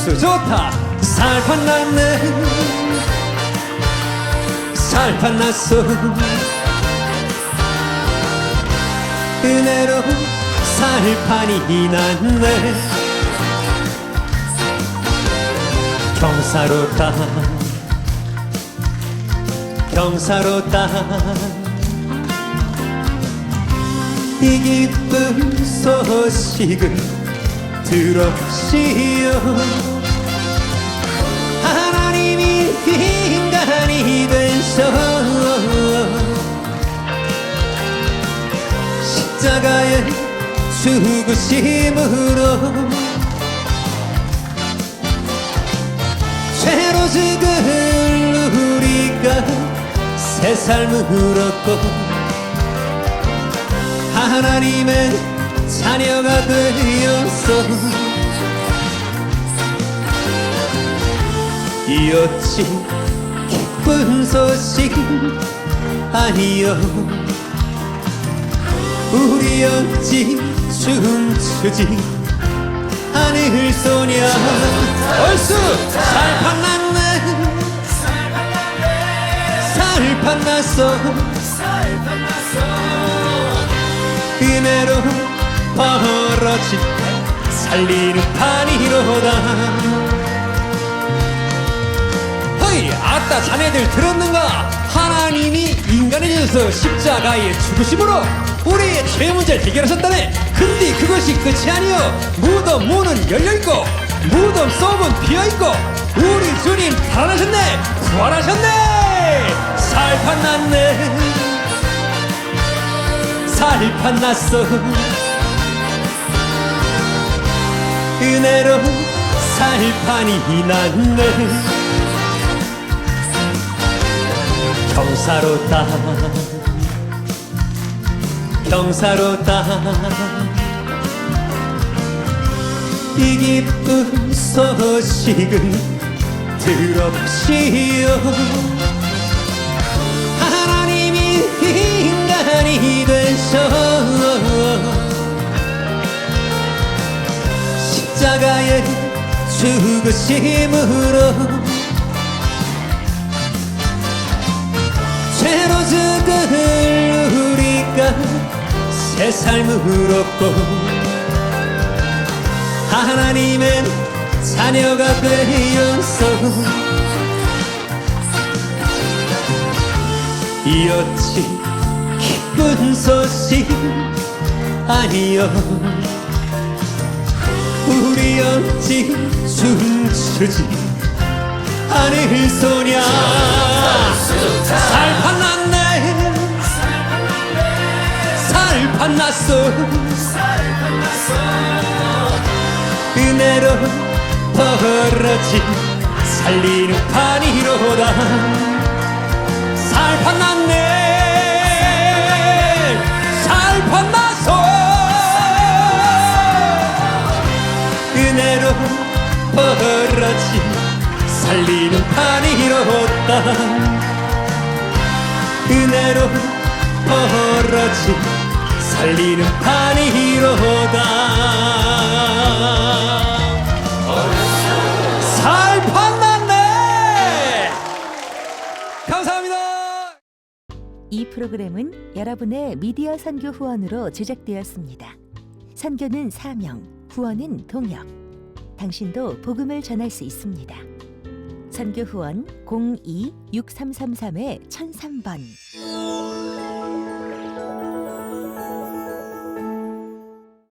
얼쑤 좋다. 살판 났네. 살판 났어. 은혜로 살판이 났네. 경사롭다. 경사롭다. 이 기쁜 소식을 들었시오. 하나님이 인간이 되셔 십자가에 죽으심으로 죄로 죽을 우리가 새 삶을 얻고 하나님의 자녀가 되었어 이었지 기쁜 소식 아니여. 우리 어찌 춤추지 하늘 소녀 얼쑤! 살판 났네. 살판 났어. 은혜로 벌어진 살리는 판이로다. 허이 아따 자네들 들었는가? 하나님이 인간이 되어서 십자가에 죽으심으로 우리의 죄 문제를 해결하셨다네. 근데 그것이 끝이 아니여 무덤 문은 열려있고 무덤 속은 비어있고 우리 주님 살아나셨네. 부활하셨네. 살판 났네. 살판 났어 은혜로 살판이 났네. 경사롭다 경사롭다 이 기쁜 소식을 들어보시 죽으심으로 죄로 죽을 우리가 새 삶을 얻고 하나님의 자녀가 되었어 이었지 기쁜 소식 아니여 우리 어찌 춤추지. 하늘 소냐. 살판 났네. 살판 났어. 은혜로 벌어진 살리는 판이로다. 살판 났네 살리는 판이로다 은혜로 벌어진 살리는 판이로다 이 프로그램은 여러분의 미디어 선교 후원으로 제작되었습니다. 선교는 사명, 후원은 동역. 당신도 복음을 전할 수 있습니다. 부산교 후원 02-6333-1003번.